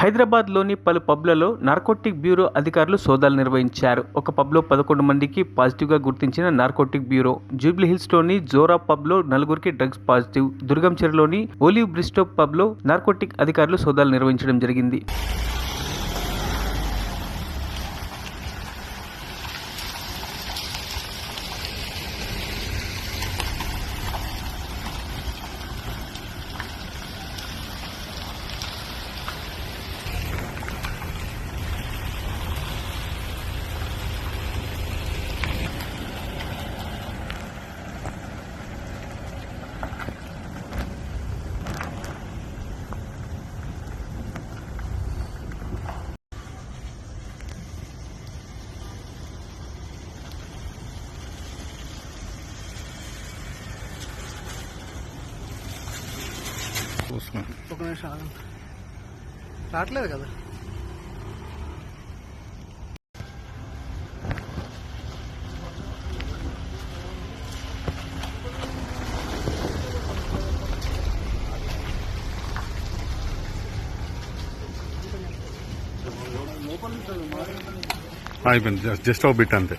హైదరాబాద్లోని పలు పబ్లలో narcotic bureau అధికారులు సోదాలు నిర్వహించారు. ఒక పబ్లో పదకొండు మందికి పాజిటివ్గా గుర్తించిన నార్కోటిక్ బ్యూరో జూబ్లీ హిల్స్లోని జోరా పబ్లో నలుగురికి డ్రగ్స్ పాజిటివ్ దుర్గం దుర్గంచెరలోని ఓలివ్ బ్రిస్టో పబ్లో నార్కోటిక్ అధికారులు సోదాలు నిర్వహించడం జరిగింది. ఉస్మాన్ ఒక నిమిషం. రావట్లేదు కదా? అయిపోయింది జస్ట్ జస్ట్ ఒక బిట్ అంతే.